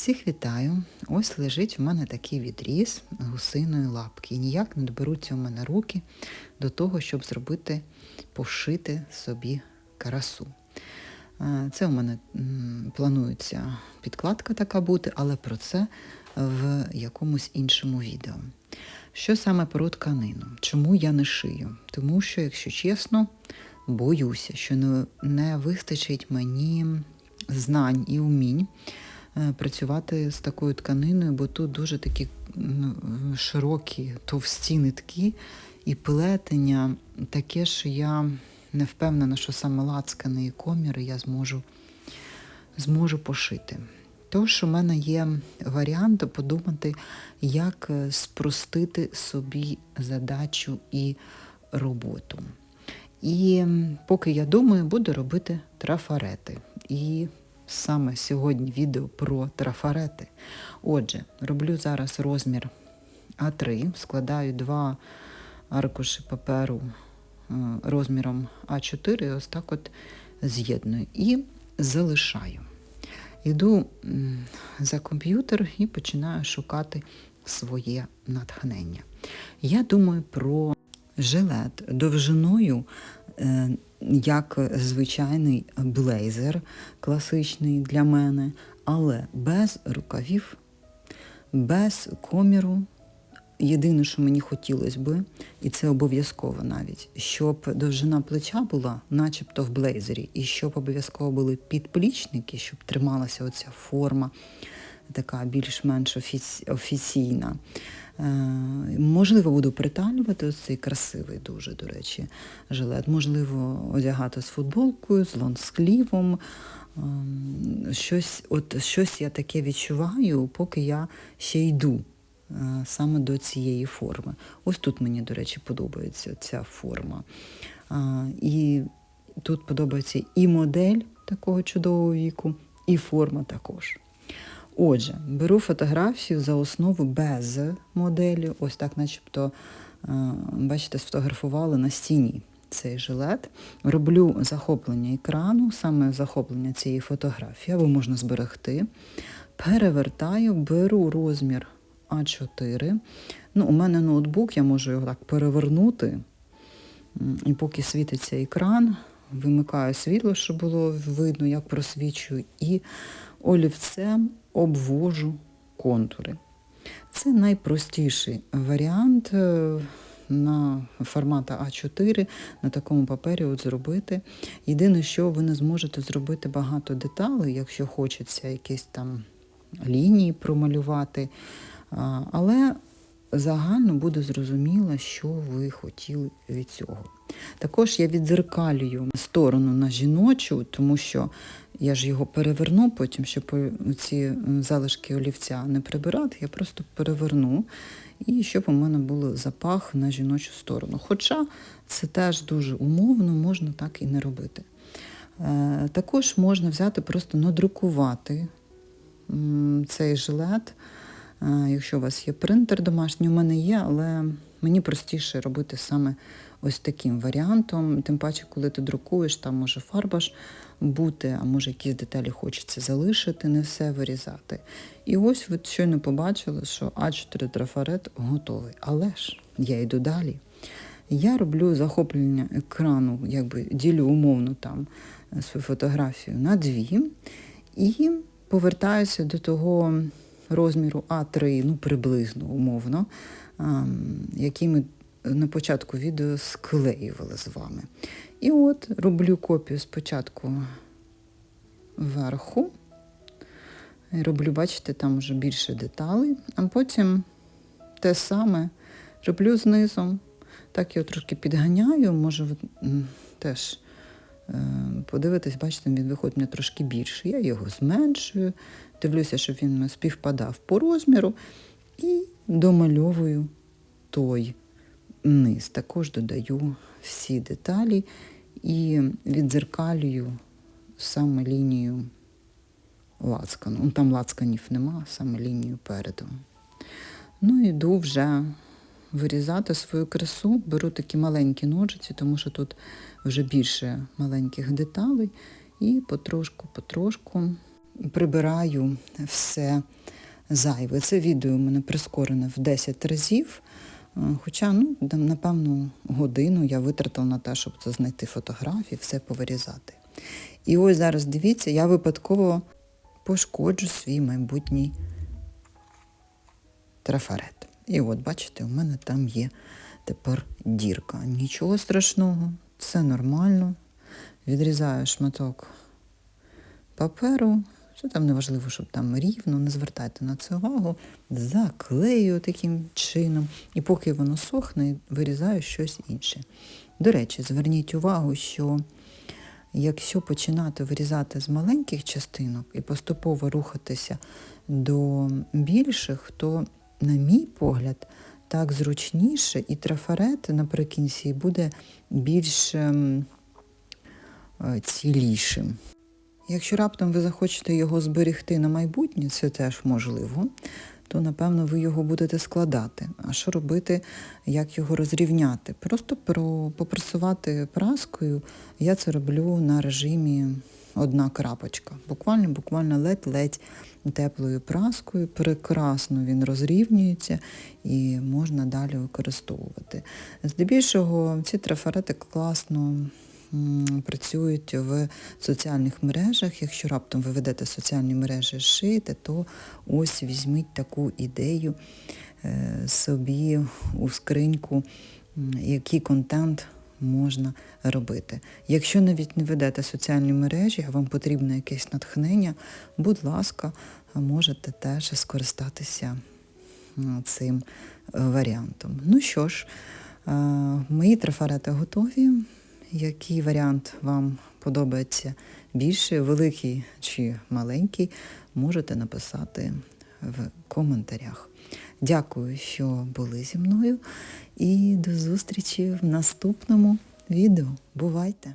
Всіх вітаю! Ось лежить у мене такий відріз гусиної лапки. І ніяк не доберуться у мене руки до того, щоб зробити, пошити собі карасу. Е, Це у мене планується підкладка така бути, але про це в якомусь іншому відео. Що саме про тканину? Чому я не шию? Тому що, якщо чесно, боюся, що не, вистачить мені знань і умінь працювати з такою тканиною, бо тут дуже такі ну, широкі, товсті нитки і плетення таке, що я не впевнена, що саме лацкани і коміри я зможу, зможу пошити. Тож у мене є варіант подумати, як е, спростити собі задачу і роботу. І поки я думаю, буду робити трафарети. І саме сьогодні відео про трафарети. Отже, роблю зараз розмір А3, складаю два аркуші паперу е, розміром А4, і ось так от з'єдную і залишаю. Йду за комп'ютер і починаю шукати своє натхнення. Я думаю про жилет довжиною, як звичайний блейзер класичний для мене, але без рукавів, без коміру. Єдине, що мені хотілося би, і це обов'язково навіть, щоб довжина плеча була, начебто в блейзері, і щоб обов'язково були підплічники, щоб трималася оця форма, така більш-менш офіці- офіційна. Е, можливо, буду приталювати ось цей красивий дуже, до речі, жилет. Можливо, одягати з футболкою, з лонсклівом. Ем, Щось, от, щось я таке відчуваю, поки я ще йду е, саме до цієї форми. Ось тут мені, до речі, подобається ця форма. І тут подобається і модель такого чудового віку, і форма також. Отже, беру фотографію за основу без моделі, ось так, начебто, е, бачите, сфотографували на стіні цей жилет. Роблю захоплення екрану, саме захоплення цієї фотографії, або можна зберегти. Перевертаю, беру розмір А4. Ну, у мене ноутбук, я можу його так перевернути. І поки світиться екран, вимикаю світло, щоб було видно, як просвічую, і олівцем обвожу контури. Це найпростіший варіант е, на формата А4 на такому папері от зробити. Єдине, що ви не зможете зробити багато деталей, якщо хочеться якісь там лінії промалювати. Але загально буде зрозуміло, що ви хотіли від цього. Також я відзеркалюю сторону на жіночу, тому що я ж його переверну потім, щоб ці залишки олівця не прибирати, я просто переверну, і щоб у мене був запах на жіночу сторону. Хоча це теж дуже умовно, можна так і не робити. Е, Також можна взяти, просто надрукувати цей жилет. Якщо у вас є принтер домашній, у мене є, але мені простіше робити саме ось таким варіантом. Тим паче, коли ти друкуєш, там може фарба ж бути, а може якісь деталі хочеться залишити, не все вирізати. І ось ви щойно побачили, що А4 трафарет готовий. Але ж я йду далі. Я роблю захоплення екрану, якби ділю умовно там е, свою фотографію на дві і повертаюся до того розміру А3, ну приблизно умовно, ем, який ми на початку відео склеювали з вами. І от роблю копію спочатку вверху. І Роблю, бачите, там вже більше деталей, а потім те саме роблю знизу. Так його трошки підганяю, може теж подивитись, бачите, він виходить мені трошки більше. Я його зменшую, дивлюся, щоб він співпадав по розміру, і домальовую той низ. Також додаю всі деталі і відзеркалюю саме лінію лацкану. Ну, Там лацканів нема, саме лінію переду. Ну, йду вже вирізати свою красу. Беру такі маленькі ножиці, тому що тут вже більше маленьких деталей. І потрошку-потрошку прибираю все зайве. Це відео у мене прискорене в 10 разів. Е, Хоча, ну, напевно, годину я витратила на те, щоб це знайти фотографії, все повирізати. І ось зараз дивіться, я випадково пошкоджу свій майбутній трафарет. І от, бачите, у мене там є тепер дірка. Нічого страшного, це нормально. Відрізаю шматок паперу. Це там не важливо, щоб там рівно, не звертайте на це увагу. Заклею таким чином. І поки воно сохне, вирізаю щось інше. До речі, зверніть увагу, що якщо починати вирізати з маленьких частинок і поступово рухатися до більших, то, на мій погляд, так зручніше, і трафарет наприкінці буде більш ем, е, цілішим. Якщо раптом ви захочете його зберегти на майбутнє, це теж можливо, то напевно ви його будете складати. А що робити, як його розрівняти? Просто про, попресувати праскою. Я це роблю на режимі одна крапочка. Буквально, буквально ледь-ледь теплою праскою. Прекрасно він розрівнюється і можна далі використовувати. Здебільшого ці трафарети класно працюють в соціальних мережах. Якщо раптом ви ведете соціальні мережі шити, то ось візьміть таку ідею е, собі у скриньку, який контент можна робити. Якщо навіть не ведете соціальні мережі, а вам потрібно якесь натхнення, будь ласка, можете теж скористатися цим е, варіантом. Ну що ж, е, мої трафарети готові. Який варіант вам подобається більше, великий чи маленький, можете написати в коментарях. Дякую, що були зі мною, і до зустрічі в наступному відео. Бувайте!